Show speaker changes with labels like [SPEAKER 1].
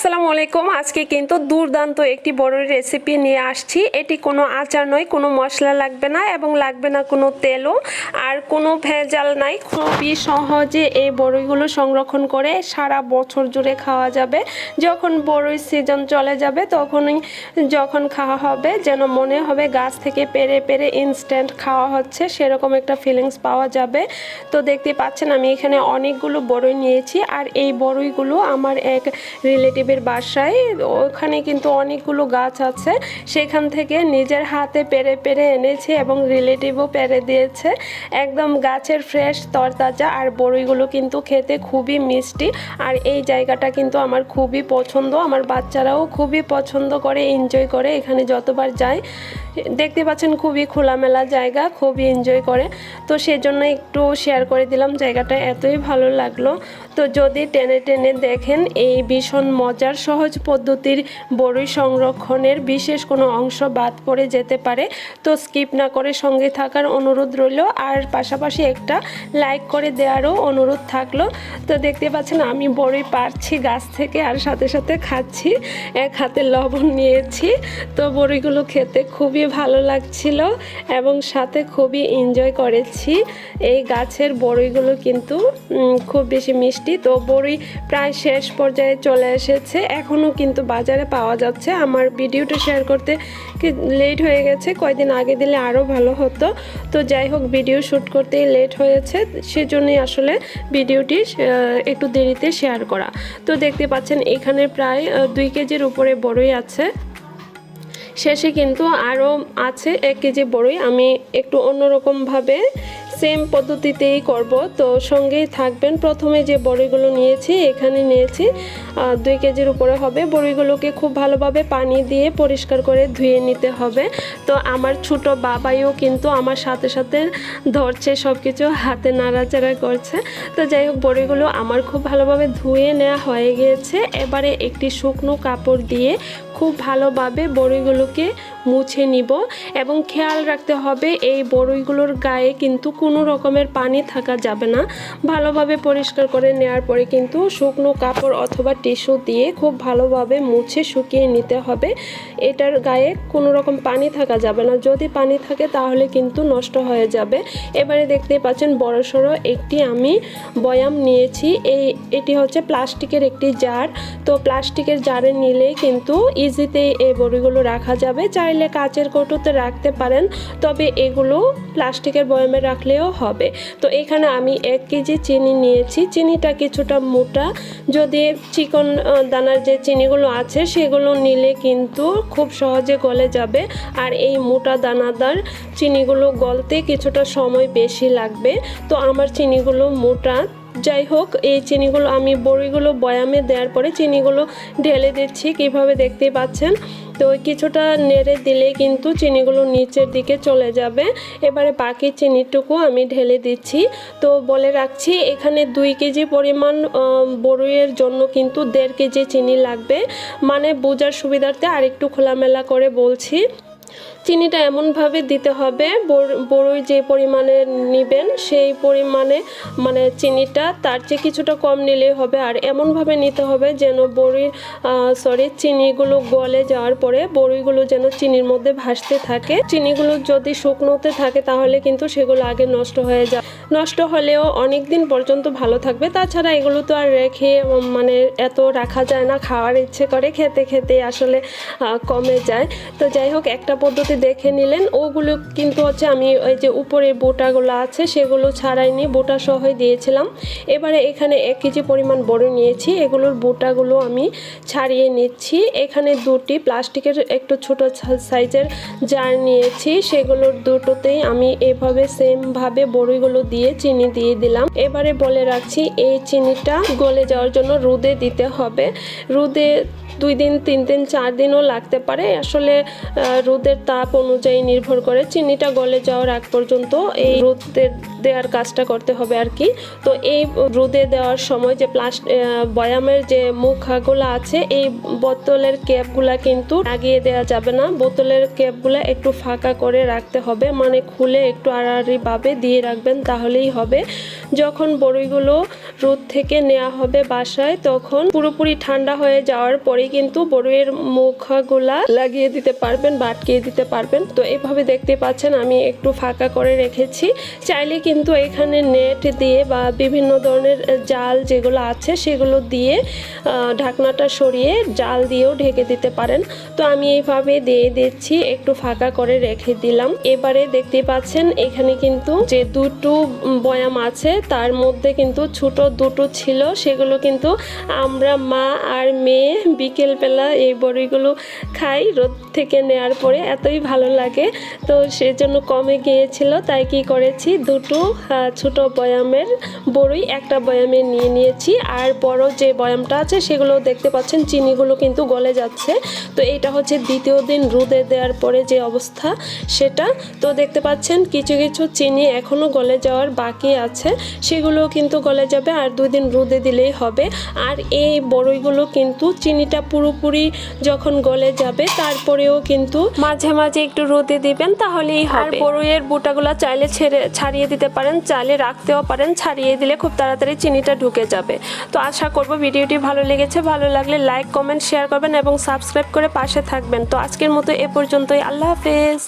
[SPEAKER 1] আসসালামু আলাইকুম। আজকে কিন্তু দুর্দান্ত একটি বড় রেসিপি নিয়ে আসছি। এটি কোনো আচার নয়, কোনো মশলা লাগবে না এবং লাগবে না কোনো তেলও আর কোনো ভেজাল নাই। খুবই সহজে এই বড়ইগুলো সংরক্ষণ করে সারা বছর জুড়ে খাওয়া যাবে। যখন বড়ই সিজন চলে যাবে, তখনই যখন খাওয়া হবে, যেন মনে হবে গাছ থেকে পেরে পেরে ইনস্ট্যান্ট খাওয়া হচ্ছে, সেরকম একটা ফিলিংস পাওয়া যাবে। তো দেখতে পাচ্ছেন, আমি এখানে অনেকগুলো বড়ই নিয়েছি আর এই বড়ইগুলো আমার এক রিলেটিভের বাসায়। ওখানে কিন্তু অনেকগুলো গাছ আছে। সেখান থেকে নিজের হাতে পেরে পেরে এনেছে এবং রিলেটিভও পেরে দিয়েছে। একদম গাছের ফ্রেশ তরতাজা আর বড়িগুলো কিন্তু খেতে খুবই মিষ্টি। আর এই জায়গাটা কিন্তু আমার খুবই পছন্দ। আমার বাচ্চারাও খুবই পছন্দ করে এনজয় করে এখানে যতবার যায়। দেখতে পাচ্ছেন খুবই খোলামেলা জায়গা, খুবই এনজয় করে। তো সেজন্য একটু শেয়ার করে দিলাম, জায়গাটা এতই ভালো লাগল। তো যদি টেনে টেনে দেখেন, এই ভীষণ মজার সহজ পদ্ধতির বড়ই সংরক্ষণের বিশেষ কোনো অংশ বাদ পড়ে যেতে পারে। তো স্কিপ না করে সঙ্গে থাকার অনুরোধ রইল। আর পাশাপাশি একটা লাইক করে দেওয়ারও অনুরোধ থাকল। তো দেখতে পাচ্ছেন, আমি বড়ই পারছি গাছ থেকে, আর সাথে সাথে খাচ্ছি। এক হাতে লবণ নিয়েছি। তো বড়িগুলো খেতে খুবই ভালো লাগছিল এবং সাথে খুবই এনজয় করেছি। এই গাছের বড়িগুলো কিন্তু খুব বেশি মিষ্টি। তো বড়ি প্রায় শেষ পর্যায়ে চলে এসেছে। এখনও কিন্তু বাজারে পাওয়া যাচ্ছে। আমার ভিডিওটা শেয়ার করতে লেট হয়ে গেছে। কয়দিন আগে দিলে আরও ভালো হতো। তো যাই হোক ভিডিও শ্যুট করতেই লেট হয়েছে। সেজন্যই আসলে ভিডিওটি একটু দেরিতে শেয়ার করা। তো দেখতে পাচ্ছেন, এখানে প্রায় দুই কেজির উপরে বড়ই আছে। শেষে কিন্তু আরও আছে এক কেজি বড়ই। আমি একটু অন্যরকমভাবে সেম পদ্ধতিতেই করব। তো সঙ্গেই থাকবেন। প্রথমে যে বড়িগুলো নিয়েছি, এখানে নিয়েছি দুই কেজির উপরে হবে। বড়িগুলোকে খুব ভালোভাবে পানি দিয়ে পরিষ্কার করে ধুয়ে নিতে হবে। তো আমার ছোট বাবাইও কিন্তু আমার সাথে সাথে ধরছে সব কিছু হাতে নাড়াচাড়া করছে। তো যাই হোক, বড়িগুলো আমার খুব ভালোভাবে ধুয়ে নেওয়া হয়ে গিয়েছে। এবারে একটি শুকনো কাপড় দিয়ে খুব ভালোভাবে বড়িগুলোকে মুছে নিব এবং খেয়াল রাখতে হবে এই বড়িগুলোর গায়ে কিন্তু কোনো রকমের পানি থাকা যাবে না। ভালোভাবে পরিষ্কার করে নেওয়ার পরে কিন্তু শুকনো কাপড় অথবা টিস্যু দিয়ে খুব ভালোভাবে মুছে শুকিয়ে নিতে হবে। এটার গায়ে কোনো রকম পানি থাকা যাবে না। যদি পানি থাকে তাহলে কিন্তু নষ্ট হয়ে যাবে। এবারে দেখতে পাচ্ছেন বড়সড় একটি আমি বয়াম নিয়েছি। এই, এটি হচ্ছে প্লাস্টিকের একটি জার। তো প্লাস্টিকের জারে নিলে কিন্তু ইজিতে এই বড়িগুলো রাখা যাবে। চাইলে কাচের কৌটোতে রাখতে পারেন, তবে এগুলো প্লাস্টিকের বয়ামে রাখলেও হবে। তো এখানে আমি এক কেজি চিনি নিয়েছি। চিনিটা কিছুটা মোটা। যদি চিকন দানার যে চিনিগুলো আছে, সেগুলো নিলে কিন্তু খুব সহজে গলে যাবে। আর এই মোটা দানাদার চিনিগুলো গলতে কিছুটা সময় বেশি লাগবে। তো আমার চিনিগুলো মোটা। যাই হোক এই চিনিগুলো আমি বড়িগুলো বয়ামে দেওয়ার পরে চিনিগুলো ঢেলে দিচ্ছি কীভাবে দেখতে পাচ্ছেন? তো কিছুটা নেড়ে দিলে কিন্তু চিনিগুলো নিচের দিকে চলে যাবে। এবারে বাকি চিনিটুকু আমি ঢেলে দিচ্ছি। তো বলে রাখছি এখানে দুই কেজি পরিমাণ আহ, বড়ইয়ের জন্য কিন্তু দেড় কেজি চিনি লাগবে। মানে বোঝার সুবিধার্থে আরেকটু খোলামেলা করে বলছি। চিনিটা এমনভাবে দিতে হবে বড়- বড়ই যে পরিমাণে নেবেন সেই পরিমাণে মানে চিনিটা তার চেয়ে কিছুটা কম নিলেই হবে। আর এমনভাবে নিতে হবে যেন বড়ির সরি চিনিগুলো গলে যাওয়ার পরে বড়িগুলো যেন চিনির মধ্যে ভাসতে থাকে। চিনিগুলো যদি শুকনোতে থাকে তাহলে কিন্তু সেগুলো আগে নষ্ট হয়ে যায়। নষ্ট হলেও অনেক দিন পর্যন্ত ভালো থাকবে। তাছাড়া এগুলো তো আর রেখে মানে এত রাখা যায় না, খাওয়ার ইচ্ছে করে খেতে খেতে আসলে কমে যায়। তো যাই হোক, একটা পদ্ধতি দেখে নিলেন ওগুলো কিন্তু হচ্ছে আমি ওই যে উপরের বোটাগুলো আছে সেগুলো ছাড়াই ছাড়াইনি বোটা সহই দিয়েছিলাম। এবারে এখানে এক কেজি পরিমাণ বড় নিয়েছি এগুলোর বোটাগুলো আমি ছাড়িয়ে নিচ্ছি। এখানে দুটি প্লাস্টিকের একটু ছোট সাইজের জার নিয়েছি সেগুলোর দুটোতেই আমি এভাবে সেমভাবে বড়িগুলো দিয়ে চিনি দিয়ে দিলাম। এবারে বলে রাখছি এই চিনিটা গলে যাওয়ার জন্য রোদে দিতে হবে। রোদে দুই দিন তিন দিন চার দিনও লাগতে পারে। আসলে আহ, রোদের তাপ অনুযায়ী নির্ভর করে চিনিটা গলে যাওয়ার আগ পর্যন্ত এই রোদে দেওয়ার কাজটা করতে হবে আর কি। তো এই রোদে দেওয়ার সময় যে প্লাস্টিক বয়ামের যে মুখাগুলো আছে, এই বোতলের ক্যাপগুলা কিন্তু লাগিয়ে দেওয়া যাবে না। বোতলের ক্যাপগুলা একটু ফাঁকা করে রাখতে হবে মানে খুলে একটু আড়াআড়ি ভাবে দিয়ে রাখবেন, তাহলেই হবে। যখন বড়িগুলো রোদ থেকে নেওয়া হবে বাসায়, তখন পুরোপুরি ঠান্ডা হয়ে যাওয়ার পরে কিন্তু বড়ির মুখাগুলা লাগিয়ে দিতে পারবেন বা আটকিয়ে দিতে পারবেন। তো এভাবে দেখতে পাচ্ছেন আমি একটু ফাঁকা করে রেখেছি। চাইলে কিন্তু এখানে নেট দিয়ে বা বিভিন্ন ধরনের জাল যেগুলো আছে সেগুলো দিয়ে ঢাকনাটা সরিয়ে জাল দিয়েও ঢেকে দিতে পারেন। তো আমি এইভাবে দিয়ে দিচ্ছি, একটু ফাঁকা করে রেখে দিলাম। এবারে দেখতে পাচ্ছেন এখানে কিন্তু যে দুটো বয়াম আছে, তার মধ্যে কিন্তু ছোট দুটো ছিল। সেগুলো কিন্তু আমরা মা আর মেয়ে বিকেলবেলা এই বড়িগুলো খাই। রোদ থেকে নেওয়ার পরে এতই ভালো লাগে। তো সেজন্য কমে গিয়েছিল, তাই কি করেছি? দুটো ছোট বয়ামের বড়ই একটা বয়ামে নিয়ে নিয়েছি। আর বড় যে বয়ামটা আছে, সেগুলো দেখতে পাচ্ছেন, চিনিগুলো কিন্তু গলে যাচ্ছে। তো এটা হচ্ছে দ্বিতীয় দিন রোদে দেওয়ার পরে যে অবস্থা সেটা। তো দেখতে পাচ্ছেন, কিছু কিছু চিনি এখনও গলে যাওয়ার বাকি আছে। সেগুলো কিন্তু গলে যাবে, আর দুই দিন রোদে দিলেই হবে। আর এই বড়ইগুলো কিন্তু চিনিটা পুরোপুরি যখন গলে যাবে, তারপরেও কিন্তু মাঝে মাঝে মাঝে একটু রোদে দিবেন তাহলেই হবে। বড়ইয়ের বুটাগুলো চাইলে ছেড়ে ছাড়িয়ে দিতে পারেন চাইলে রাখতেও পারেন ছাড়িয়ে দিলে খুব তাড়াতাড়ি চিনিটা ঢুকে যাবে। তো আশা করব ভিডিওটি ভালো লেগেছে ভালো লাগলে লাইক কমেন্ট শেয়ার করবেন এবং সাবস্ক্রাইব করে পাশে থাকবেন। তো আজকের মতো এ পর্যন্তই আল্লাহ হাফেজ।